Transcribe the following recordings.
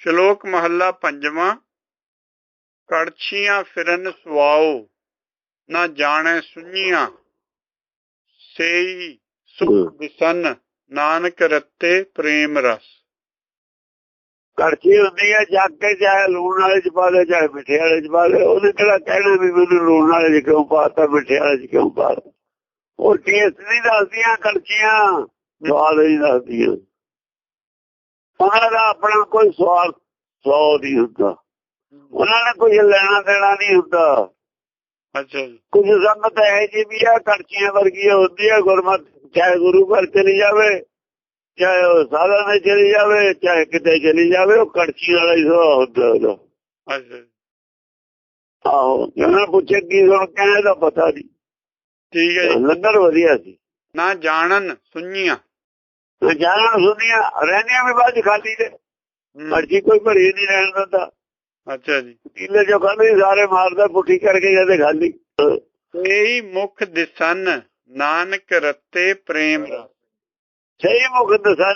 ਸ਼ਲੋਕ ਮਹੱਲਾ ਪੰਜਵਾਂ ਕੜਛੀਆਂ ਫਿਰਨ ਸੁਆਓ ਨਾ ਜਾਣੈ ਸੁਣੀਆਂ ਸੇਈ ਸੁਖ ਬਿਸਨ ਨਾਨਕ ਰਤੇ ਪ੍ਰੇਮ ਰਸ। ਕੜਛੀ ਹੁੰਦੀ ਹੈ ਜੱਗ ਕੇ ਚਾਹੇ ਲੂਣ ਵਾਲੇ ਚ ਪਾ ਦੇ ਚਾਹੇ ਮਿੱਠੇ ਵਾਲੇ ਚ ਪਾ ਦੇ ਉਹਨੇ ਕਿਹੜਾ ਕਹਿਣਾ ਵੀ ਮੈਨੂੰ ਲੂਣ ਵਾਲੇ ਚ ਕਿਉਂ ਪਾਤਾ ਮਿੱਠੇ ਵਾਲੇ ਚ ਕਿਉਂ ਪਾਤਾ ਉਹ ਟੇਸਟ ਨਹੀਂ ਦੱਸਦੀਆਂ ਕੜਛੀਆਂ ਸਵਾਦ ਨਹੀਂ ਦੱਸਦੀਆਂ। ਉਹਨਾਂ ਦਾ ਆਪਣਾ ਕੋਈ ਸਵਾਦ ਸੌ ਨਹੀਂ ਹੁੰਦਾ। ਉਹਨਾਂ ਨੇ ਕੋਈ ਲੈਣਾ ਦੇਣਾ ਨਹੀਂ ਹੁੰਦਾ। ਅੱਛਾ ਕੁਝ ਸੰਗਤ ਹੈ ਜੀ ਵੀ ਆ ਕੜਛੀਆਂ ਵਰਗੀਆਂ ਹੁੰਦੀਆਂ ਗੁਰਮਤ ਚਾਹੇ ਗੁਰੂ ਘਰ ਚਲੀ ਜਾਵੇ ਚਾਹੇ ਉਹ ਸਾਧਾ ਨੇ ਚਲੀ ਜਾਵੇ ਚਾਹੇ ਕਿਤੇ ਚਲੀ ਜਾਵੇ ਉਹ ਕੜਛੀ ਵਾਲਾ ਹੀ ਸੁਭਾਅ ਹੁੰਦਾ ਉਹਦਾ। ਅੱਛਾ ਆਹੋ ਜਿਹਨਾਂ ਪੁੱਛੇ ਕੀ ਸੁਣ ਕਹਿੰਦੇ ਪਤਾ ਨਹੀਂ। ਠੀਕ ਹੈ ਜੀ। ਲੰਗਰ ਵਧੀਆ ਸੀ। ਨਾ ਜਾਣਨ ਸੁਣੀਆਂ। ਜਾਣਾ ਸੁਣੀਆਂ ਰਹਿੰਦੀਆਂ ਵੀ ਬਾਅਦ ਖਾਲੀ ਤੇ। ਹਮ, ਕੜਛੀ ਕੋਈ ਭਰੀ ਨਹੀਂ ਰਹਿਣ ਦਿੰਦਾ। ਅੱਛਾ ਜੀ। ਕੀਲੇ ਜੋ ਖਾਲੀ ਸਾਰੇ ਮਾਰਦਾ ਪੁੱਠੀ ਕਰਕੇ ਜਾਂਦੇ ਖਾਲੀ। ਸੇਈ ਮੁਖ ਦਿਸਨ ਨਾਨਕ ਰਤੇ ਪ੍ਰੇਮ ਰਸ। ਸਹੀ ਮੁਖ ਦਸਨ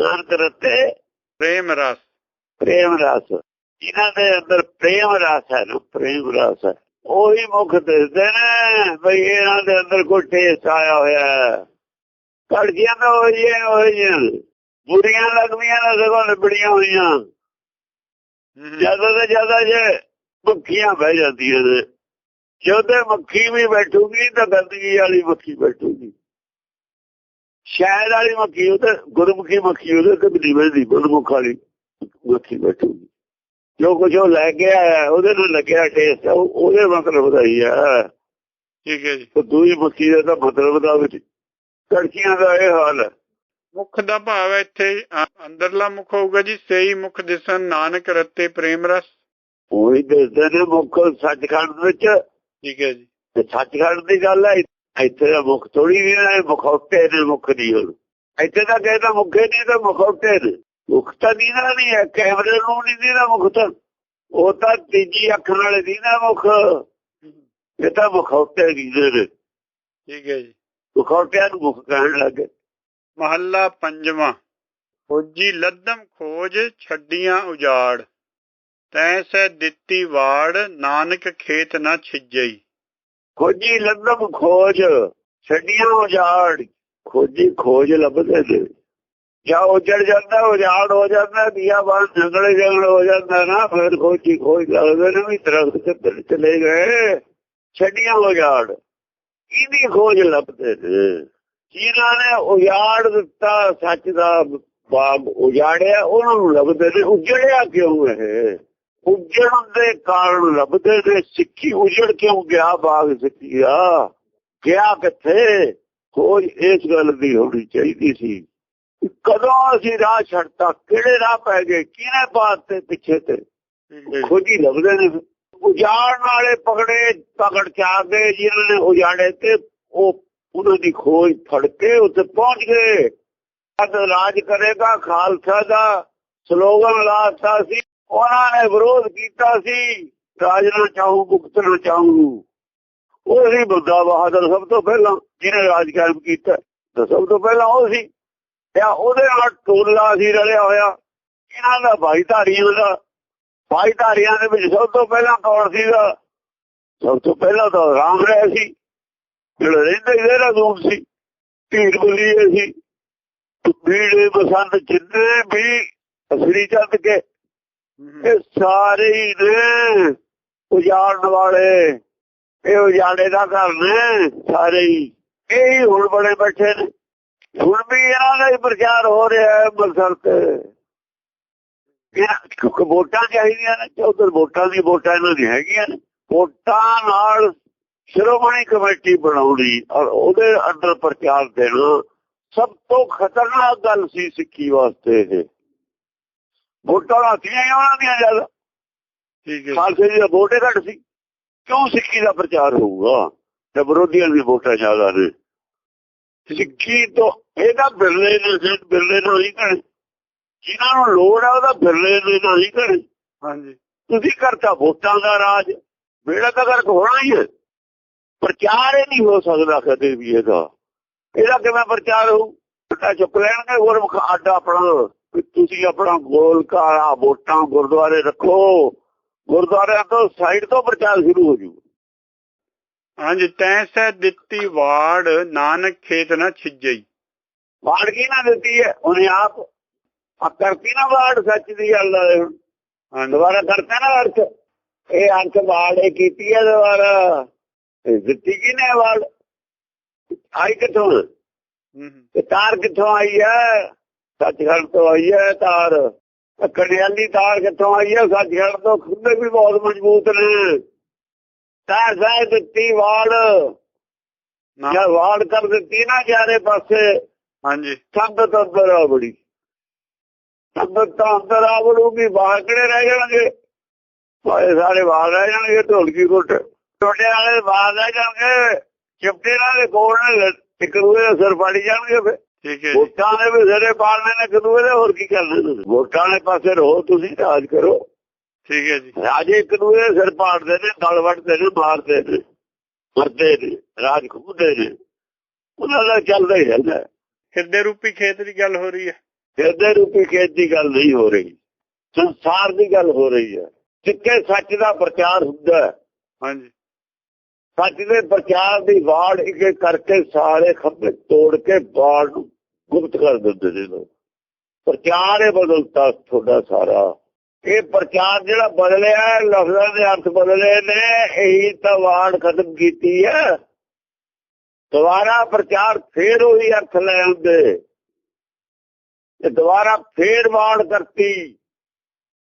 ਨਾਨਕ ਰਤੇ ਪ੍ਰੇਮ ਰਸ। ਪ੍ਰੇਮ ਰਸ। ਇਹਨਾਂ ਦੇ ਅੰਦਰ ਪ੍ਰੇਮ ਰਸ ਹੈ ਨਾ ਪ੍ਰੇਮ ਰਸ ਹੈ ਉਹੀ ਮੁਖ ਦੱਸਦੇ ਨੇ ਬਈ ਇਹਨਾਂ ਦੇ ਅੰਦਰ ਕੋਈ ਟੇਸਟ ਆਇਆ ਹੋਇਆ ਹੈ। ਕੜਜੀਆਂ ਤਾਂ ਹੋਈ ਹੈ ਹੋਈ ਹੈ ਬੁਰੀਆਂ ਲੱਗਦੀਆਂ ਨੇ ਸਗੋਂ ਨਿਬੜੀਆਂ ਹੋਈਆਂ। ਜ਼ਿਆਦਾ ਤੋਂ ਜ਼ਿਆਦਾ ਜੇ ਮੱਖੀਆਂ ਬਹਿ ਜਾਂਦੀਆਂ ਨੇ। ਜਦੋਂ ਮੱਖੀ ਵੀ ਬੈਠੂਗੀ ਤਾਂ ਗੰਦਗੀ ਵਾਲੀ ਮੱਖੀ ਬੈਠੂਗੀ। ਸ਼ਾਇਦ ਵਾਲੀ ਮੱਖੀ ਉਹ ਤਾਂ ਗੁਰਮੁਖੀ ਮੱਖੀ ਉਹਦੇ ਤੇ ਨਹੀਂ ਬੈਠਦੀ ਗੁਰਮੁਖ ਵਾਲੀ ਮੱਖੀ ਬੈਠੂਗੀ। ਜੋ ਕੁਝ ਉਹ ਲੈ ਕੇ ਆਇਆ ਉਹਦੇ ਨੂੰ ਲੱਗਿਆ ਟੇਸਟ ਉਹਦੇ ਮਤਲਬ ਦਾ ਹੀ ਆ। ਠੀਕ ਹੈ ਜੀ। ਤੇ ਦੂਈ ਮੱਖੀ ਦਾ ਮਤਲਬ ਦਾ ਵਿੱਚ ਕੜਕੀਆਂ ਦਾ ਇਹ ਹਾਲ ਹੈ। ਮੁਖ ਦਾ ਭਾਵ ਹੈ ਇੱਥੇ ਅੰਦਰਲਾ ਮੁਖ ਹੋਊਗਾ ਜੀ ਸੇਈ ਮੁਖ ਦਿਸਨ ਨਾਨਕ ਰਤੇ ਪ੍ਰੇਮ ਰਸ। ਉਹੀ ਦੱਸਦੇ ਨੇ ਮੁੱਖ ਸੱਚਖੰਡ ਵਿੱਚ। ਠੀਕ ਹੈ ਜੀ। ਤੇ ਸੱਚਖੰਡ ਦੀ ਗੱਲ ਹੈ ਇੱਥੇ ਦਾ ਮੁੱਖ ਥੋੜੀ ਵੀ ਹੈ ਮੁਖੌਟੇ ਨੇ ਮੁੱਖ ਨਹੀਂ ਹੁਣ ਇੱਥੇ ਤਾਂ ਕਹਿੰਦਾ ਮੁੱਖੇ ਨਹੀਂ ਤਾਂ ਮੁਖੌਟੇ ਨੇ ਮੁੱਖ ਤਾਂ ਦੀਨਾ ਨਹੀਂ ਹੈ ਕੈਮਰੇ ਨੂੰ ਨਹੀਂ ਦੀਨਾ ਮੁੱਖ ਤਾਂ। ਉਹ ਤਾਂ ਤੀਜੀ ਅੱਖ ਨਾਲ ਦੀਨਾ ਮੁੱਖ। ਇਹ ਤਾਂ ਮੁਖੌਟੇ ਦੀਦੇ ਨੇ। ਠੀਕ ਹੈ ਜੀ। ਮੁਖੌਟਿਆਂ ਨੂੰ ਮੁੱਖ ਕਹਿਣ ਲੱਗੇ ਮਹੱਲਾ ਪੰਜਵਾਂ ਖੋਜੀ ਲੱਦਮ ਖੋਜ ਛੱਡੀਆਂ ਉਜਾੜ ਤੈਸੈ ਦਿੱਤੀ ਵਾੜ ਨਾਨਕ ਖੇਤ ਨਾ ਛਿਜਈ। ਖੋਜੀ ਲੰਦਮ ਖੋਜ ਛੱਡੀਆਂ ਉਜਾੜ ਖੋਜੀ ਖੋਜ ਲੱਭਦੇ ਨੇ ਜਾਂ ਉਜੜ ਜਾਂਦਾ ਉਜਾੜ ਹੋ ਜਾਂਦਾ ਦੀਆ ਬਾਣ ਜੰਗਲੇ ਜੰਗਲ ਹੋ ਜਾਂਦਾ ਨਾ ਫਿਰ ਖੋਜੀ ਖੋਜ ਲੱਗਦੇ ਨੇ ਵੀ ਦਰਖਤ ਤੇ ਚਲੇ ਗਏ। ਛੱਡੀਆਂ ਉਜਾੜ ਇਹਦੀ ਖੋਜ ਲੱਭਦੇ ਨੇ? ਜਿਨ੍ਹਾਂ ਨੇ ਉਜਾੜ ਦਿੱਤਾ ਸੱਚ ਦਾ ਬਾਗ ਉਜਾੜਿਆ ਉਹਨਾਂ ਨੂੰ ਲੱਭਦੇ ਨੇ। ਉਜੜਿਆ ਕਿਉਂ ਇਹ? ਉਜੜਨ ਦੇ ਕਾਰਨ ਲੱਭਦੇ ਨੇ। ਸਿੱਖੀ ਉਜੜ ਕਿਉਂ ਗਿਆ ਬਾਗ ਸਿੱਖੀ ਆ? ਗਿਆ ਕਿੱਥੇ? ਖੋਜ ਇਸ ਗੱਲ ਦੀ ਹੋਣੀ ਚਾਹੀਦੀ ਸੀ। ਕਦੋਂ ਅਸੀਂ ਰਾਹ ਛੱਡਤਾ? ਕਿਹੜੇ ਰਾਹ ਪੈ ਗਏ? ਕਿਹਨੇ ਬਾਤ ਤੇ? ਪਿੱਛੇ ਤੇ। ਖੋਜੀ ਲੱਭਦੇ ਨੇ। ਉਜਾੜਨ ਵਾਲੇ ਪਕੜੇ ਪਕੜ ਚ ਜਿਨ੍ਹਾਂ ਨੇ ਉਜਾੜੇ ਤੇ ਉਹ ਉਹਨਾਂ ਦੀ ਖੋਜ ਫੜ ਕੇ ਉੱਥੇ ਪਹੁੰਚ ਗਏ। ਅਦ ਰਾਜ ਕਰੇਗਾ, ਖਾਲਸਾ ਦਾ ਸਲੋਗਨ ਲਾਤਾ ਸੀ, ਉਹਨਾਂ ਨੇ ਵਿਰੋਧ ਕੀਤਾ ਸੀ, ਰਾਜ ਨਾ ਚਾਹੂ ਮੁਕਤ ਨਾ ਚਾਹੂ। ਉਹ ਸੀ ਬੁੱਧਾ ਬਹਾਦਰ ਸਭ ਤੋਂ ਪਹਿਲਾਂ ਜਿਹਨੇ ਰਾਜ ਕਾਇਮ ਕੀਤਾ, ਤਾਂ ਸਭ ਤੋਂ ਪਹਿਲਾਂ ਉਹ ਸੀ। ਤੇ ਉਹਦੇ ਨਾਲ ਟੋਲਾ ਸੀ ਰਲਿਆ ਹੋਇਆ। ਇਹਨਾਂ ਦਾ ਭਾਈਧਾਰੀਆਂ ਦਾ ਭਾਈਧਾਰੀਆਂ ਦੇ ਵਿੱਚ ਸਭ ਤੋਂ ਪਹਿਲਾਂ ਕੌਣ ਸੀਗਾ? ਸਭ ਤੋਂ ਪਹਿਲਾਂ ਤਾਂ ਰਾਮ ਰਹਿ ਸੀ ਜਿਹੜਾ ਰਹਿੰਦਾ ਹੀ ਦੇਰਾ ਦੂਰ ਸੀ ਢੀਰ ਬੁਲੀਏ ਸੀ। ਬੀੜੇ ਬਸੰਤ ਜਿੰਨੇ ਵੀ ਅਸਰੀ ਚੱਲ ਕੇ ਇਹ ਸਾਰੇ ਹੀ ਨੇ ਉਜਾੜਨ ਵਾਲੇ। ਇਹ ਉਜਾੜੇ ਦਾ ਘਰ ਨੇ ਸਾਰੇ ਹੀ। ਇਹ ਹੀ ਹੁਣ ਬੜੇ ਬੈਠੇ ਨੇ। ਹੁਣ ਵੀ ਇਹਨਾਂ ਦਾ ਹੀ ਪ੍ਰਚਾਰ ਹੋ ਰਿਹਾ ਹੈ ਤੇ ਇਹਨਾਂ ਕਿਉਂਕਿ ਵੋਟਾਂ ਚਾਹੀਦੀਆਂ ਨੇ ਉਧਰ ਵੋਟਾਂ ਦੀ ਵੋਟਾਂ ਇਹਨਾਂ ਦੀ ਹੈਗੀਆਂ ਨੇ। ਵੋਟਾਂ ਨਾਲ ਸ਼੍ਰੋਮਣੀ ਕਮੇਟੀ ਬਣਾਉਣੀ ਔਰ ਉਹਦੇ ਅੰਦਰ ਪ੍ਰਚਾਰ ਦੇਣਾ ਸਭ ਤੋਂ ਖਤਰਨਾਕ ਗੱਲ ਸੀ ਸਿੱਖੀ ਵਾਸਤੇ ਇਹ। ਵੋਟਾਂ ਹੀ ਉਹਨਾਂ ਦੀਆਂ ਜ਼ਿਆਦਾ ਠੀਕ ਹੈ ਜੀ। ਖਾਲਸੇ ਦੀ ਵੋਟੇ ਘੱਟ ਸੀ। ਕਿਉਂ ਸਿੱਖੀ ਦਾ ਪ੍ਰਚਾਰ ਹੋਊਗਾ? ਤੇ ਵਿਰੋਧੀਆਂ ਦੀ ਵੋਟਾਂ ਜ਼ਿਆਦਾ ਨੇ। ਸਿੱਖੀ ਤੋਂ ਇਹਦਾ ਬਿਰਲੇ ਨੇ ਸਿਰ ਬਿਰਲੇ ਨਾਲ ਹੀ ਘੜੇ ਜਿਨ੍ਹਾਂ ਨੂੰ ਲੋੜ ਆ ਉਹਦਾ ਬਿਰਲੇ ਨੇ ਨਾਲ ਹੀ ਘੜੇ ਹਾਂਜੀ। ਤੁਸੀਂ ਕਰਤਾ ਵੋਟਾਂ ਦਾ ਰਾਜ ਬੇੜਾ ਤਾਂ ਕਰਕੇ ਹੋਣਾ ਹੀ ਹੈ। ਪ੍ਰਚਾਰ ਹੀ ਨਹੀਂ ਹੋ ਸਕਦਾ ਕਦੇ ਵੀ ਇਹਦਾ। ਇਹਦਾ ਕਿਵੇਂ ਪ੍ਰਚਾਰ ਹੋਊ? ਤਾਂ ਚੁੱਕ ਲੈਣਗੇ ਗੁਰਮੁਖ ਅੱਡ ਆਪਣਾ ਤੁਸੀਂ ਆਪਣਾ ਗੋਲ ਕਾਲਾ ਵੋਟਾਂ ਗੁਰਦੁਆਰੇ ਰੱਖੋ। ਗੁਰਦੁਆਰਿਆਂ ਤੋਂ ਸਾਈਡ ਤੋਂ ਪ੍ਰਚਾਰ ਸ਼ੁਰੂ ਹੋ ਜੂ। ਹਾਂਜੀ ਤੈਂ ਸਹਿ ਦਿੱਤੀ ਵਾੜ ਨਾਨਕ ਖੇਤ ਨਾ ਛਿਜਈ। ਵਾੜ ਕੀ ਨਾ ਦਿੱਤੀ ਹੈ? ਉਹਨੇ ਆਪ ਆ ਕਰਤੀ ਨਾ ਵਾੜ ਸੱਚ ਦੀ ਗੱਲ। ਹੁਣ ਦੁਬਾਰਾ ਕਰਤਾ ਨਾ ਅਰਥ ਇਹ ਵਾੜ ਇਹ ਕੀਤੀ ਹੈ ਦੁਬਾਰਾ। ਦਿੱਤੀ ਕੀ ਨੇ ਵਾੜ ਆਈ ਕਿੱਥੋਂ? ਹੂੰ ਹੂੰ, ਤੇ ਤਾਰ ਕਿੱਥੋਂ ਆਈ ਹੈ ਸੱਚਖੰਡ ਤੋਂ ਆਈ ਹੈ ਤਾਰ। ਕੜਿਆਲੀ ਤਾਰ ਕਿੱਥੋਂ ਆਈ ਹੈ ਸੱਚਖੰਡ ਤੋਂ ਖੁੱਲੇ ਵੀ ਬਹੁਤ ਮਜ਼ਬੂਤ ਨੇ। ਤਾਰ ਸਾਹਿਬ ਦਿੱਤੀ ਵਾੜ ਨਾ। ਜਾਂ ਵਾੜ ਕਰ ਦਿੱਤੀ ਨਾ ਚਾਰੇ ਪਾਸੇ। ਹਾਂਜੀ। ਸੰਗਤ ਅੰਦਰ ਆ ਬੜੀ। ਸੰਗਤ ਤਾਂ ਅੰਦਰ ਆ ਬੜੂਗੀ ਬਾਹਰ ਕਿਹੜੇ ਰਹਿ ਜਾਣਗੇ? ਭਾਏ ਸਾਰੇ ਬਾਹਰ ਰਹਿ ਜਾਣਗੇ ਢੋਲਕੀ ਗੁੱਟ ਟੋਟੇ ਵਾਲੇ ਬਾਹਰ ਰਹਿ ਜਾਣਗੇ ਚਿਪਟੇ ਨਾਲ ਦੇ ਕੋਲ ਨੇ ਟਿਕਰੂਏ ਸਿਰ ਫਾੜੀ ਜਾਣਗੇ ਫਿਰ। ਠੀਕ ਹੈ ਵੋਟਾਂ ਦੇ ਵੀ ਸਿਰੇ ਪਾੜਨੇ ਨੇ ਕਦੂਏ ਦੇ ਹੋਰ ਕੀ ਕਰਨਾ ਤੁਸੀਂ? ਵੋਟਾਂ ਦੇ ਪਾਸੇ ਰਹੋ ਤੁਸੀਂ ਰਾਜ ਕਰੋ। ਠੀਕ ਹੈ ਜੀ। ਰਾਜੇ ਕਦੂਏ ਸਿਰ ਪਾੜਦੇ ਨੇ ਗਲ ਵੱਟਦੇ ਨੇ ਮਾਰਦੇ ਨੇ ਮਰਦੇ ਨੇ ਰਾਜ ਖੁੱਦੇ ਨੇ। ਉਹਨਾਂ ਦਾ ਚੱਲਦਾ ਹੀ ਰਹਿੰਦਾ। ਹਿਰਦੇ ਰੂਪੀ ਖੇਤ ਦੀ ਗੱਲ ਹੋ ਰਹੀ ਹੈ? ਹਿਰਦੇ ਰੂਪੀ ਖੇਤ ਦੀ ਗੱਲ ਨਹੀਂ ਹੋ ਰਹੀ। ਸੰਸਾਰ ਦੀ ਗੱਲ ਹੋ ਰਹੀ ਹੈ। ਜਿੱਥੇ ਸੱਚ ਦਾ ਪ੍ਰਚਾਰ ਹੁੰਦਾ ਹੈ। ਹਾਂਜੀ। ਸੱਚ ਦੇ ਪ੍ਰਚਾਰ ਦੀ ਵਾੜ ਇੱਕ ਇੱਕ ਕਰਕੇ ਸਾਰੇ ਖੰਭੇ ਤੋੜ ਕੇ ਵਾੜ ਨੂੰ ਗੁਪਤ ਕਰ ਦਿੰਦੇ ਨੇ ਲੋਕ। ਪ੍ਰਚਾਰ ਇਹ ਬਦਲਤਾ ਤੁਹਾਡਾ ਸਾਰਾ। ਇਹ ਪ੍ਰਚਾਰ ਜਿਹੜਾ ਬਦਲਿਆ ਲਫ਼ਜ਼ਾਂ ਦੇ ਅਰਥ ਬਦਲੇ ਨੇ ਇਹੀ ਤਾਂ ਵਾੜ ਖਤਮ ਕੀਤੀ ਹੈ। ਦੁਬਾਰਾ ਪ੍ਰਚਾਰ ਫੇਰ ਉਹੀ ਅਰਥ ਲੈ ਆਉਂਦੇ। ਤੇ ਦੁਬਾਰਾ ਫੇਰ ਵਾੜ ਕਰਤੀ।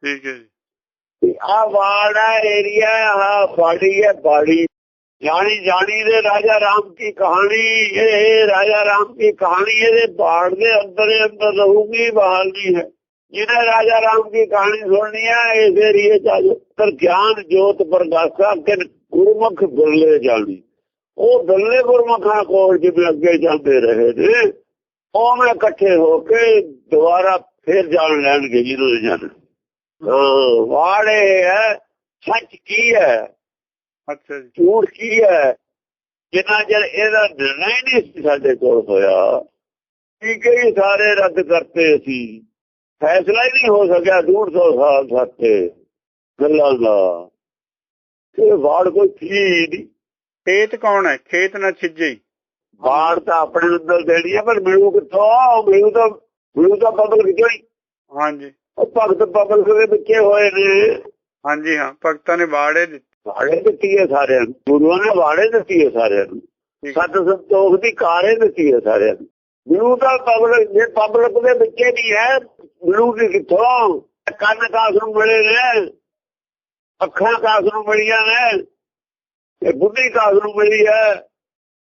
ਠੀਕ ਹੈ ਜੀ। ਆ ਵਾੜ ਏਰੀਆ ਆ ਬਾੜੀ ਹੈ ਬਾੜੀ ਜਾਣੀ ਜਾਣੀ ਦੇ ਰਾਜਾ ਰਾਮ ਕੀ ਕਹਾਣੀ ਇਹ ਰਾਜਾ ਰਾਮ ਕੀ ਕਹਾਣੀ ਇਹਦੇ ਬਾੜ ਦੇ ਅੰਦਰ ਅੰਦਰ ਰਹੂਗੀ ਬਾਹਰ ਨਹੀਂ ਹੈ। ਜਿਹਨੇ ਰਾਜਾ ਰਾਮ ਕੀ ਕਹਾਣੀ ਸੁਣਨੀ ਹੈ ਇਸ ਏਰੀਏ ਚ ਆਜੋ ਪਰ ਗਿਆਨ ਜੋਤ ਪ੍ਰਗਾਸਾ ਕਿ ਗੁਰਮੁਖ ਬੁੱਲੇ ਜਾਣੀ ਉਹ ਬੱਲੇ ਗੁਰਮੁਖਾਂ ਕੋਲ ਜਿਵੇਂ ਅੱਗੇ ਜਾਂਦੇ ਰਹੇ ਨੇ ਉਹ ਮੈਂ ਇਕੱਠੇ ਹੋ ਕੇ ਦੁਬਾਰਾ ਫੇਰ ਜਾਣ ਲੈਣਗੇ ਜਿਹਨੂੰ ਜਾਣ ਵਾੜੇ ਹੈ ਸੱਚ ਕੀ ਹੈ? ਅੱਛਾ ਜੀ। ਝੂਠ ਕੀ ਹੈ? ਜਿੰਨਾ ਚਿਰ ਇਹਦਾ ਨਿਰਣਾ ਨਹੀਂ ਸੀ ਸਾਡੇ ਕੋਲ ਹੋਇਆ ਹੈ ਜੀ, ਸਾਰੇ ਰੱਦ ਕਰਤੇ ਅਸੀਂ। ਫੈਸਲਾ ਹੀ ਨਹੀਂ ਹੋ ਸਕਿਆ 150 ਸਾਲ ਸਾਤੇ ਗੱਲਾਂ ਦਾ। ਇਹ ਵਾੜ ਕੋਈ ਥੀ ਨਹੀਂ। ਖੇਤ ਕੌਣ ਹੈ? ਖੇਤ ਨਾ ਛਿਜਈ ਵਾੜ ਤਾਂ ਆਪਣੇ ਅੰਦਰ ਦੇਣੀ ਹੈ ਪਰ ਮਿਲੂ ਕਿੱਥੋਂ? ਮਿਲੂ ਤਾਂ ਮਿਲੂ ਤਾਂ ਪਬਲਿਕ ਚੋਂ ਹੀ ਹਾਂਜੀ। ਉਹ ਭਗਤ ਪਬਲਿਕ ਦੇ ਵਿੱਚੇ ਹੋਏ ਨੇ। ਹਾਂਜੀ ਹਾਂ ਭਗਤਾਂ ਨੇ ਬਾੜੇ ਦਿੱਤੇ। ਵਾੜੇ ਦਿੱਤੀ ਹੈ ਸਾਰਿਆਂ ਨੂੰ। ਗੁਰੂਆਂ ਨੇ ਵਾੜੇ ਦਿੱਤੀ ਹੈ ਸਾਰਿਆਂ ਨੂੰ। ਸਤ ਸੰਤੋਖ ਦੀ ਕਾਰੇ ਦਿੱਤੀ ਹੈ ਸਾਰਿਆਂ ਨੂੰ। ਗੁਰੂ ਦਾ ਪਬਲਿਕ ਜੇ ਪਬਲਿਕ ਦੇ ਵਿੱਚੇ ਨਹੀਂ ਹੈ ਗੁਰੂ ਦੀ ਕਿੱਥੋਂ? ਕੰਨ ਕਾਸ ਨੂੰ ਮਿਲੇ ਨੇ ਅੱਖਾਂ ਕਾਸ ਨੂੰ ਮਿਲੀਆਂ ਨੇ ਇਹ ਬੁੱਧੀ ਕਾਸ ਨੂੰ ਮਿਲੀ ਹੈ।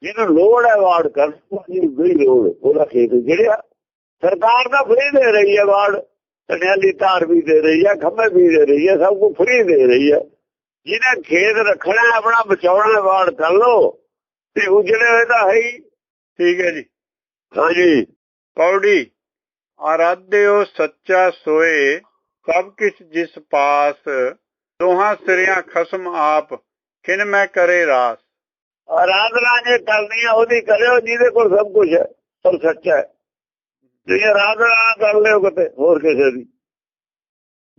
ਜਿਹਨੂੰ ਲੋੜ ਹੈ ਵਾੜ ਕਰ ਜਿਹਨੂੰ ਨਹੀਂ ਲੋੜ ਉਹਦਾ ਖੇਤ ਜਿਹੜਿਆ ਸਰਕਾਰ ਤਾਂ ਫ੍ਰੀ ਦੇ ਰਹੀ ਹੈ ਵਾੜ ਟਨਿਆਲੀ ਤਾਰ ਵੀ ਦੇ ਰਹੀ ਹੈ ਖੰਭੇ ਵੀ ਦੇ ਰਹੀ ਹੈ ਸਭ ਕੁਝ ਫ੍ਰੀ ਦੇ ਰਹੀ ਹੈ। ਜਿਹਨੇ ਖੇਤ ਰੱਖਣਾ ਆਪਣਾ ਬਚਾਉਣਾ ਵਾੜ ਕਰ ਲੋ ਤੇ ਉਜੜੇ ਹੋਏ ਤਾਂ ਹੈ ਹੀ। ਠੀਕ ਹੈ ਜੀ। ਹਾਂਜੀ। ਪੌੜੀ ਆਰਾਧਿਓ ਸੱਚਾ ਸੋਏ ਸਭ ਕਿਛ ਜਿਸ ਪਾਸ ਦੋਹਾਂ ਸਿਰਿਆਂ ਖਸਮ ਆਪ ਖਿਨ ਮੈਂ ਕਰੇ ਰਾਸ। ਆਰਾਧਨਾ ਜੇ ਕਰਨੀ ਹੈ ਉਹਦੀ ਕਰਿਓ ਜਿਹਦੇ ਕੋਲ ਸਭ ਕੁਝ ਹੈ ਪਰ ਸੱਚਾ ਹੈ। ਜੇ ਆਰਾਧਨਾ ਕਰ ਲਿਓ ਕਿਤੇ ਹੋਰ ਕਿਸੇ ਦੀ।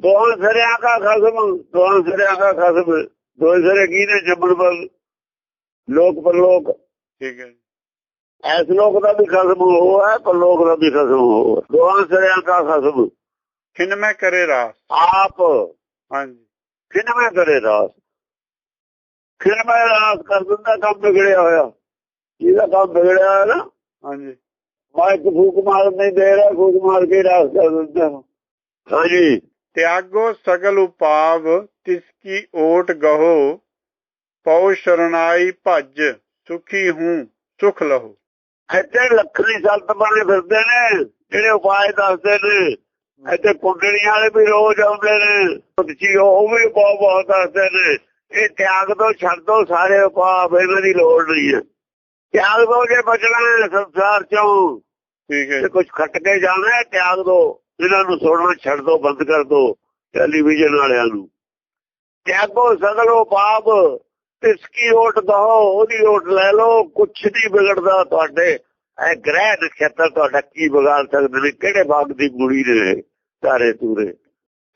ਦੋਹਾਂ ਸਿਰਿਆਂ ਦਾ ਖਸਮ ਦੋਹਾਂ ਸਿਰਿਆਂ ਦਾ ਖਸਮ। ਦੋ ਸਿਰੇ ਕੀ ਨੇ ਜੰਮਣ ਪਰ ਲੋਕ ਪਰਲੋਕ। ਠੀਕ ਹੈ ਐਸ ਲੋਕ ਦਾ ਵੀ ਖਸਮ ਉਹ ਹੈ ਪਰਲੋਕ ਦਾ ਵੀ ਖਸਮ ਹੈ। ਦੋਹਾਂ ਸਿਰਿਆਂ ਦਾ ਖਸਮ। ਖਿਨ ਮੈਂ ਕਰੇ ਰਾਸ। ਆਪ। ਹਾਂਜੀ। ਖਿਨਵੇਂ ਕਰੇ ਰਾਸ। ਖਿਨਵੇਂ ਰਾਸ ਕਰ ਦਿੰਦਾ ਕੰਮ ਵਿਗੜਿਆ ਹੋਇਆ। ਜਿਹਦਾ ਕੰਮ ਵਿਗੜਿਆ ਹੋਇਆ ਨਾ। ਹਾਂਜੀ। ਮੈਂ ਇੱਕ ਫੂਕ ਮਾਰ ਨਹੀਂ ਦੇ ਰਿਹਾ ਫੂਕ ਮਾਰ ਕੇ ਰਾਸ ਕਰ ਦਿੰਦਾ ਹਾਂਜੀ। ਤਿਆਗੋ ਸਗਲ ਉਪਾਵ ਤਿਸ ਕੀ ਓਟ ਗਹੋ ਪਉ ਸ਼ਰਨਾਈ ਭਜ ਸੁਖੀ ਹੂੰ ਸੁਖ ਲਹੋ। ਇੱਥੇ ਲੱਖਣੀ ਸੰਤ ਬਣੇ ਫਿਰਦੇ ਨੇ ਜਿਹੜੇ ਉਪਾਏ ਦੱਸਦੇ ਨੇ। ਇੱਥੇ ਕੁੰਡਲੀਆਂ ਵਾਲੇ ਵੀ ਰੋਜ਼ ਆਉਂਦੇ ਨੇ ਤੁਸੀਂ ਉਹ ਵੀ ਬਹੁਤ ਬਹੁਤ ਦੱਸਦੇ ਨੇ। ਇਹ ਤਿਆਗ ਤੋਂ ਛੱਡ ਦੋ ਸਾਰੇ ਉਪਾਅ ਇਹਨਾਂ ਦੀ ਲੋੜ ਨਹੀਂ ਹੈ। ਤਿਆਗ ਦੋ ਜੇ ਬਚਣਾ ਹੈ ਸੰਸਾਰ ਚੋਂ ਠੀਕ ਹੈ ਤੇ ਜੀ। ਕੁਝ ਖੱਟ ਕੇ ਜਾਣਾ ਤਿਆਗ ਦੋ ਇਹਨਾਂ ਨੂੰ ਸੁਣਨਾ ਛੱਡ ਦੋ ਬੰਦ ਕਰ ਦੋ ਟੈਲੀਵਿਜ਼ਨ ਵਾਲਿਆਂ ਨੂੰ। ਤਿਆਗੋ ਸਗਲੋ ਪਾਪ ਤਿਸ ਕੀ ਓਟ ਦਹੋ ਉਹਦੀ ਓਟ ਲੈ ਲਓ ਕੁਛ ਨਹੀਂ ਵਿਗੜਦਾ ਤੁਹਾਡੇ। ਇਹ ਗ੍ਰਹਿ ਨਖੇਤਰ ਤੁਹਾਡਾ ਕੀ ਵਿਗਾੜ ਸਕਦੇ ਨੇ ਕਿਹੜੇ ਬਾਗ ਦੀ ਗੁੜੀ ਨੇ ਤਾਰੇ ਤੂਰੇ?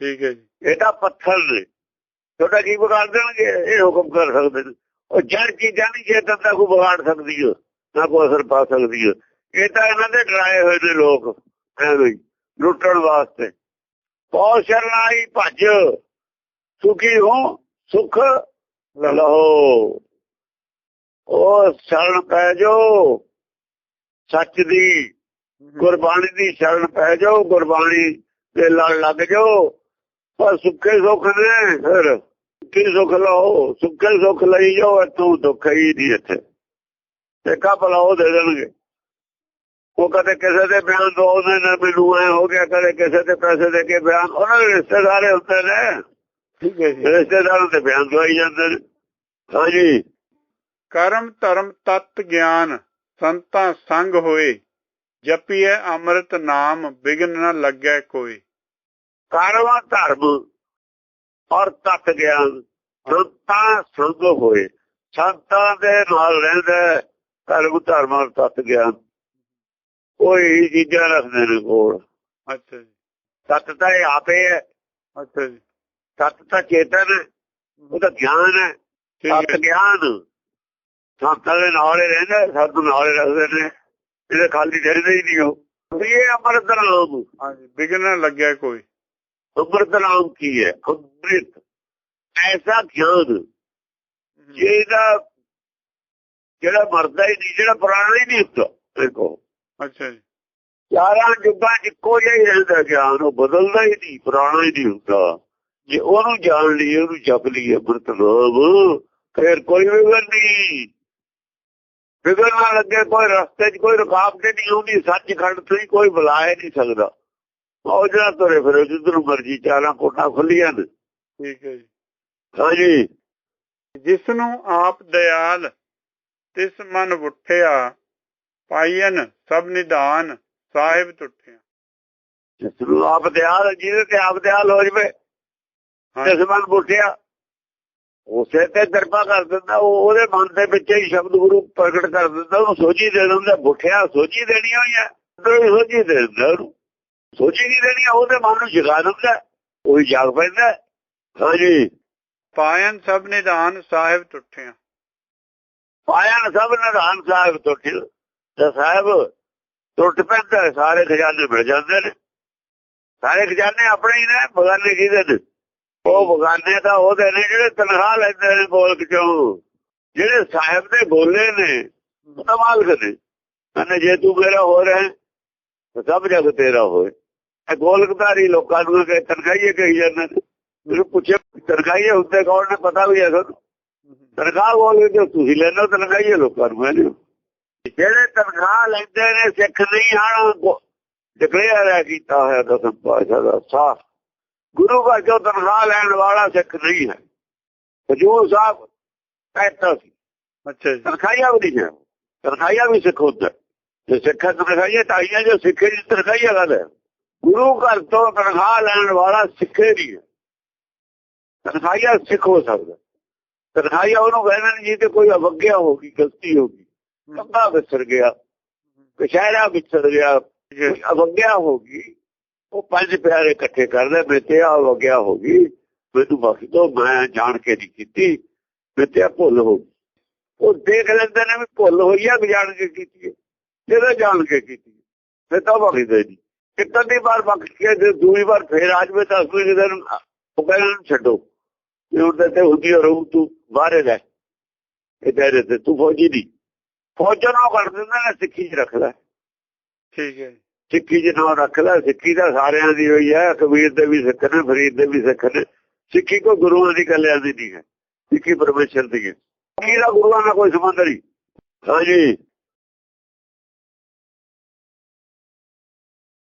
ਠੀਕ ਹੈ ਜੀ। ਇਹ ਤਾਂ ਪੱਥਰ ਨੇ। ਤੁਹਾਡਾ ਕੀ ਵਿਗਾੜ ਦੇਣਗੇ? ਇਹ ਹੁਕਮ ਕਰ ਸਕਦੇ ਨੇ। ਉਹ ਜੜ ਚੀਜ਼ਾਂ ਨਹੀਂ ਚੇਤਨ ਦਾ ਕੋਈ ਵਿਗਾੜ ਸਕਦੀ ਹੈ ਨਾ ਕੋਈ ਅਸਰ ਪਾ ਸਕਦੀ ਹੈ। ਇਹ ਤਾਂ ਇਹਨਾਂ ਦੇ ਡਰਾਏ ਹੋਏ ਨੇ ਲੋਕ ਐਵੇਂ ਹੀ, ਲੁੱਟਣ ਵਾਸਤੇ। ਪੌ ਸ਼ਰਨਾਈ ਭੱਜ। ਸੁਖੀ ਹੋ ਸੁਖ ਲਹੋ। ਉਹ ਸ਼ਰਨ ਪੈ ਜਾਓ ਸੱਚ ਦੀ ਗੁਰਬਾਣੀ ਦੀ ਸ਼ਰਨ ਪੈ ਜਾਓ ਗੁਰਬਾਣੀ ਦੇ ਲੜ ਲੱਗ ਜਾਓ। ਪਰ ਸੁੱਖੇ ਸੁੱਖ ਨੇ ਫਿਰ। ਕੀ ਸੁੱਖ ਲਓ ਸੁੱਖੇ ਸੁੱਖ ਲਈ ਜਾਓ ਤੂੰ ਦੁੱਖ ਹੀ ਨਹੀਂ ਇੱਥੇ। ਤੇ ਕਾ ਉਹ ਦੇ ਦੇਣਗੇ। ਉਹ ਕਦੇ ਕਿਸੇ ਦੇ ਬਿਆਨ ਦੋ ਨੇ ਮੈਨੂੰ ਐ ਹੋ ਗਿਆ ਕਦੇ ਕਿਸੇ ਦੇ ਪੈਸੇ ਦੇ ਕੇ ਬਿਆਨ ਉਹਨਾਂ ਦੇ ਰਿਸ਼ਤੇਦਾਰੇ ਹੁੰਦੇ ਨੇ। ਠੀਕ ਹੈ ਜੀ। ਰਿਸ਼ਤੇਦਾਰਾਂ ਦੇ ਬਿਆਨ ਦਵਾਈ ਜਾਂਦੇ ਨੇ। ਹਾਂਜੀ। ਕਰਮ ਧਰਮ ਤਤ ਗਿਆਨ ਸੰਤਾਂ ਸੰਗ ਹੋਏ ਜਪੀਏ ਅੰਮ੍ਰਿਤ ਨਾਮ ਬਿਗਨ ਨ ਲੱਗੈ ਕੋਈ। ਕਾਰਵਾ ਧਰਮ ਔਰ ਤਤ ਗਿਆਨ ਸੰਤਾਂ ਸੰਗ ਹੋਏ। ਸੰਤਾਂ ਦੇ ਨਾਲ ਰਹਿੰਦਾ ਕਰਮ ਧਰਮ ਔਰ ਤਤ ਗਿਆਨ। ਉਹ ਇਹ ਚੀਜ਼ਾਂ ਰੱਖਦੇ ਨੇ ਕੋਲ। ਅੱਛਾ ਜੀ। ਤਤ ਤਾਂ ਇਹ ਆਪੇ ਹੈ। ਅੱਛਾ ਜੀ। ਤਤ ਤਾਂ ਚੇਤਨ ਹੈ। ਉਹਦਾ ਗਿਆਨ ਹੈ। ਹੈ ਗਿਆਨ। ਸੰਤਾਂ ਦੇ ਨਾਲ ਹੀ ਰਹਿੰਦਾ ਸਾਧੂ ਨਾਲ ਹੀ ਰੱਖਦੇ ਨੇ। ਇਹਦੇ ਖਾਲੀ ਰਹਿੰਦੇ ਹੀ ਨਹੀਂ ਉਹ। ਵੀ ਇਹ ਅੰਮ੍ਰਿਤ ਨਾਮ। ਹਾਂਜੀ ਬਿਗਨ ਨ ਲੱਗੈ ਕੋਈ। ਅੰਮ੍ਰਿਤ ਨਾਮ ਕੀ ਹੈ? ਅੰਮ੍ਰਿਤ। ਐਸਾ ਗਿਆਨ। ਜਿਹਦਾ ਜਿਹੜਾ ਮਰਦਾ ਹੀ ਨਹੀਂ ਜਿਹੜਾ ਪੁਰਾਣਾ ਹੀ ਨਹੀਂ ਹੁੰਦਾ। ਦੇਖੋ। ਅੱਛਾ ਜੀ। ਚਾਰਾਂ ਜੁਗਾਂ 'ਚ ਇੱਕੋ ਜਿਹਾ ਹੀ ਰਹਿੰਦਾ ਗਿਆਨ ਉਹ ਬਦਲਦਾ ਹੀ ਨਹੀਂ ਪੁਰਾਣਾ ਹੀ ਨਹੀਂ ਹੁੰਦਾ। ਜੇ ਉਹਨੂੰ ਜਾਣ ਲਈਏ ਉਹਨੂੰ ਜਪ ਲਈਏ ਨਾਮ ਫਿਰ ਕੋਈ ਵਿਗੜ ਨਹੀਂ। ਵਿਗੜ ਨਾ ਲੱਗੇ ਕੋਈ ਰਸਤੇ 'ਚ ਕੋਈ ਰੁਕਾਵਟ ਨਹੀਂ ਆਉਂਦੀ ਸੱਚਖੰਡ ਤੋਂ ਹੀ ਕੋਈ ਬੁਲਾਏ ਨਹੀਂ ਸਕਦਾ। ਉਹ ਜਿਹੜਾ ਤੁਰੇ ਫਿਰੇ ਜਿੱਧਰ ਮਰਜ਼ੀ ਚਾਰਾਂ ਕੋਟਾਂ ਖੁੱਲੀਆਂ ਨੇ। ਠੀਕ ਹੈ ਜੀ। ਹਾਂਜੀ। ਜਿਸ ਨੂੰ ਆਪ ਦਿਆਲ ਤਿਸ ਮਨ ਉਠਿਆ ਪਾਈਨ ਸਭ ਨਿਦਾਨ ਸਾਹਿਬ ਟੁੱਟਿਆ ਜਿਸ ਨੂੰ ਆਪ ਦਿਆਲ ਜਿਹਦੇ ਤੇ ਆਪ ਦਿਆਲ ਹੋ ਜਵੇ ਹਾਂਜੀ ਜਿਸ ਮਨ ਬੁੱਠਿਆ ਉਸੇ ਤੇ ਕਿਰਪਾ ਕਰ ਦਿੰਦਾ ਉਹ ਉਹਦੇ ਮਨ ਦੇ ਵਿੱਚ ਹੀ ਸ਼ਬਦ ਗੁਰੂ ਪ੍ਰਗਟ ਕਰ ਦਿੰਦਾ ਉਹਨੂੰ ਸੋਝੀ ਦੇ ਦਿੰਦਾ ਬੁੱਠਿਆ ਸੋਝੀ ਦੇਣੀ ਹੋਈ ਹੈ ਤੇ ਸੋਝੀ ਦੇ ਦਿੰਦਾ ਉਹਨੂੰ। ਸੋਝੀ ਨਹੀਂ ਦੇਣੀ ਉਹਦੇ ਮਨ ਨੂੰ ਜਗਾ ਦਿੰਦਾ ਉਹੀ ਜਾਗ ਪੈਂਦਾ। ਹਾਂਜੀ ਪਾਇਨ ਸਭ ਨਿਦਾਨ ਸਾਹਿਬ ਟੁੱਟਿਆ ਪਾਇਆ ਨਾ ਸਭ ਨਿਧਾਨ ਸਾਹਿਬ ਟੁੱਟ ਤੇ ਸਾਹਿਬ ਟੁੱਟ ਪੈਂਦਾ ਸਾਰੇ ਖਜ਼ਾਨੇ ਮਿਲ ਜਾਂਦੇ ਨੇ। ਸਾਰੇ ਖਜ਼ਾਨੇ ਆਪਣੇ ਹੀ ਨੇ, ਬਗਾਨੇ ਕਿਹਦੇ ਨੇ? ਉਹ ਬਗਾਨੇ ਤਾਂ ਉਹਦੇ ਨੇ ਜਿਹੜੇ ਤਨਖਾਹ ਲੈਂਦੇ ਨੇ ਬੋਲਕ ਚੋਂ। ਜਿਹੜੇ ਸਾਹਿਬ ਦੇ ਬੋਲੇ ਨੇ, ਉਹ ਤਾਂ ਮਾਲਕ ਨੇ। ਕਹਿੰਦੇ, ਜੇ ਤੂੰ ਮੇਰਾ ਹੋ ਰਿਹਾ ਤਾਂ ਸਭ ਜਗ ਤੇਰਾ ਹੋਏ। ਇਹ ਗੋਲਕਧਾਰੀ ਲੋਕਾਂ ਨੂੰ ਕਿ ਤਨਖਾਹੀਏ ਕਹੀ ਜਾਂਦੇ ਨੇ। ਮੈਨੂੰ ਪੁੱਛੇ ਤਨਖਾਹੀਏ ਹੁੰਦੇ ਕੌਣ ਨੇ, ਪਤਾ ਵੀ ਹੈ ਤਨਖਾਹ ਬੋਲ ਕੇ ਤੁਸੀਂ ਲੈਣਾ ਤਨਖਾਹੀਏ ਲੋਕਾਂ ਨੂੰ ਇਹਨੇ ਜਿਹੜੇ ਤਨਖਾਹ ਲੈਂਦੇ ਨੇ ਸਿੱਖ ਨਹੀਂ ਆਣ ਡਿਕਲੇਅਰ ਹੈ ਕੀਤਾ ਹੋਇਆ ਦਸਮ ਪਾਸ਼ਾ ਦਾ ਸਾਫ਼। ਗੁਰੂ ਘਰ ਚੋਂ ਤਨਖਾਹ ਲੈਣ ਵਾਲਾ ਸਿੱਖ ਨਹੀਂ ਹੈ। ਹਜੂਰ ਸਾਹਿਬ ਕਹਿੰਦਾ ਸੀ। ਅੱਛਾ ਜੀ। ਤਨਖਾਹੀਆ ਵੀ ਨਹੀਂ ਹੈ। ਤਨਖਾਹੀਆ ਵੀ ਸਿੱਖ ਹੁੰਦਾ ਤੇ ਸਿੱਖਾਂ ਤਨਖਾਹੀਆ ਤਾਈਆਂ ਜੋ ਸਿੱਖੇ ਦੀ ਤਨਖਾਹੀਆ ਗੱਲ ਹੈ ਗੁਰੂ ਘਰ ਤੋਂ ਤਨਖਾਹ ਲੈਣ ਵਾਲਾ ਸਿੱਖੇ ਨਹੀਂ ਹੈ। ਤਨਖਾਹੀਆ ਸਿੱਖ ਹੋ ਸਕਦਾ ਤਨਖਾਹੀਆ ਉਹਨੂੰ ਕਹਿੰਦੇ ਨੇ ਜੀ ਤੇ ਕੋਈ ਅਵਗਿਆ ਹੋ ਗਈ ਗਲਤੀ ਹੋ ਗਈ ਵਿਸਰ ਗਿਆ, ਕਸ਼ਹਿਰਾ ਵਿਸਰ ਗਿਆ ਅਵਗਿਆ ਹੋ ਗਈ, ਉਹ ਪੰਜ ਪਿਆਰੇ ਇਕੱਠੇ ਕਰ ਲੈ ਆ ਅਵਗਿਆ ਹੋ ਗਈ, ਮੈਨੂੰ ਬਖਸ਼ ਦੋ, ਮੈਂ ਜਾਣ ਕੇ ਨਹੀਂ ਕੀਤੀ ਮੇਤੇ ਭੁੱਲ ਹੋ ਗਈ। ਉਹ ਦੇਖ ਲੈਂਦੇ ਨੇ ਵੀ ਭੁੱਲ ਹੋਈ ਆ ਜਾਣ ਕੇ ਕੀਤੀ ਹੈ। ਜਿਹੜਾ ਜਾਣ ਕੇ ਕੀਤੀ ਫਿਰ ਤਾਂ ਬਖਸ਼ਦੇ ਨਹੀਂ ਕਿੰਨੀ ਦੀ ਵਾਰ ਬਖਸ਼ ਕੇ ਜੇ ਦੂਜੀ ਵਾਰ ਫੇਰ ਆ ਜਵੇ ਤਾਂ ਅਸਲੀ ਦਿਨ ਉਹ ਕਹਿੰਦੇ ਛੱਡੋ। ਇਹ ਉਹਦੇ ਤੇ ਹੁੰਦੀ ਰਹੂ, ਤੂੰ ਬਾਹਰ ਰਹਿ। ਇਹ ਤੇਰੇ ਤੇ ਤੂੰ ਫੌਜੀ ਦੀ ਫੌਜਨ ਨੂੰ ਕਰ ਦਿੰਦਾ ਨੇ ਸਿੱਖੀ ਚ ਰੱਖ ਲੈ ਠੀਕ ਹੈ। ਸਿੱਖੀ ਚ ਨਾ ਰੱਖ ਲੈ ਸਿੱਖੀ ਤਾਂ ਸਾਰਿਆਂ ਦੀ ਹੋਈ ਹੈ ਕਬੀਰ ਦੇ ਵੀ ਸਿੱਖ ਨੇ ਫਰੀਦ ਦੇ ਵੀ ਸਿੱਖ ਨੇ। ਸਿੱਖੀ ਕੋ ਗੁਰੂਆਂ ਦੀ ਕੱਲਿਆਂ ਦੀ ਨਹੀਂ ਹੈ ਸਿੱਖੀ ਪਰਮੇਸ਼ਰ ਦੀ ਹੈ। ਸਿੱਖੀ ਦਾ ਗੁਰੂਆਂ ਨਾਲ ਕੋਈ ਸੰਬੰਧ ਨਹੀਂ। ਹਾਂਜੀ।